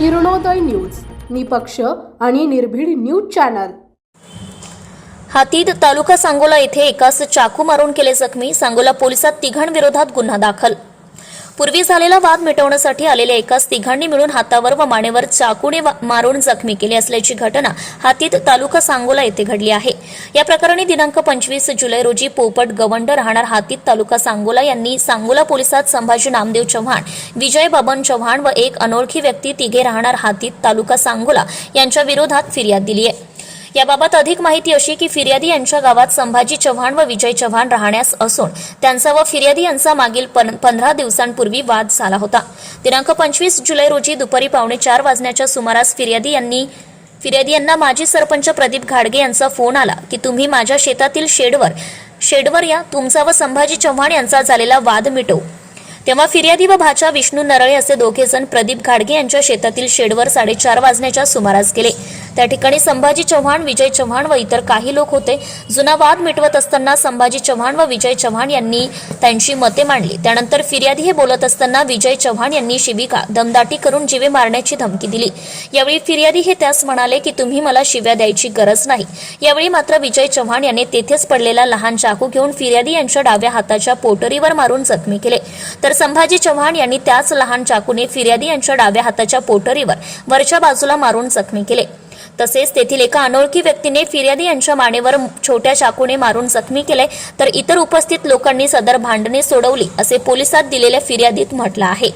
Kiranoday news. निपक्ष आणि निर्भीड न्यूज चॅनल. हातीद तालुका सांगोला येथे एकास चाकू मारून केले जखमी. सांगोला पोलिसात तिघांविरोधात गुन्हा दाखल. पूर्वी झालेला वाद मिटवण्यासाठी आलेल्या एकाच तिघांनी मिळून हातावर व मानेवर चाकूने वा- मारून जखमी केली असल्याची घटना हातीत तालुका सांगोला येथे घडली आहे. या प्रकरणी दिनांक पंचवीस जुलै रोजी पोपट गवंड राहणार हातीत तालुका सांगोला यांनी सांगोला पोलिसात संभाजी नामदेव चव्हाण विजय बबन चव्हाण व एक अनोळखी व्यक्ती तिघे राहणार हातीत तालुका सांगोला यांच्या विरोधात फिर्याद दिली आहे. याबाबत अधिक माहिती अशी की फिर्यादी यांच्या गावात संभाजी चव्हाण व विजय चव्हाण राहण्यास असून त्यांचा व फिर्यादी यांचा मागील पन- पंधरा दिवसांपूर्वी वाद झाला होता. दिनांक पंचवीस जुलै रोजी दुपारी पावणे चार वाजण्याच्या सुमारास फिर्यादी यांनी फिर्यादी यांना माजी सरपंच प्रदीप घाडगे यांचा फोन आला की तुम्ही माझ्या शेतातील शेडवर शेडवर या तुमचा व संभाजी चव्हाण यांचा झालेला वाद मिटव. तेव्हा फिर्यादी व भाचा विष्णू नरळे असे दोघे जण प्रदीप घाडगे यांच्या शेतातील शेडवर साडेचार वाजण्याच्या सुमारास गेले. त्या ठिकाणी संभाजी चव्हाण विजय चव्हाण व इतर काही लोक होते. जुना वाद मिटवत असताना संभाजी चव्हाण व विजय चव्हाण यांनी त्यांची मते मांडली. त्यानंतर फिर्यादी हे बोलत असताना विजय चव्हाण यांनी शिविका दमदाटी करून जीवे मारण्याची धमकी दिली. यावेळी फिर्यादी हे त्यास म्हणाले की तुम्ही मला शिव्या द्यायची गरज नाही. यावेळी मात्र विजय चव्हाण यांनी तेथेच पडलेला लहान चाकू घेऊन फिर्यादी यांच्या डाव्या हाताच्या पोटरीवर मारून जखमी केले. तर संभाजी चव्हाण यांनी त्याच लहान चाकूने फिर्यादी यांच्या डाव्या हाताच्या पोटरीवर वरच्या बाजूला मारून जखमी केले. तसेच तेथील एका अनोळखी व्यक्तीने फिर्यादी यांच्या मानेवर छोट्या चाकूने मारून जखमी केले तर इतर उपस्थित लोकांनी सदर भांडणे सोडवली असे पोलिसात दिलेल्या फिर्यादीत म्हटलं आहे.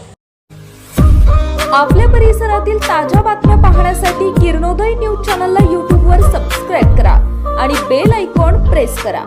आपल्या परिसरातील ताज्या बातम्या पाहण्यासाठी किरणोदय न्यूज चॅनलला यूट्यूबवर सबस्क्राईब करा आणि बेल ऐकॉन प्रेस करा.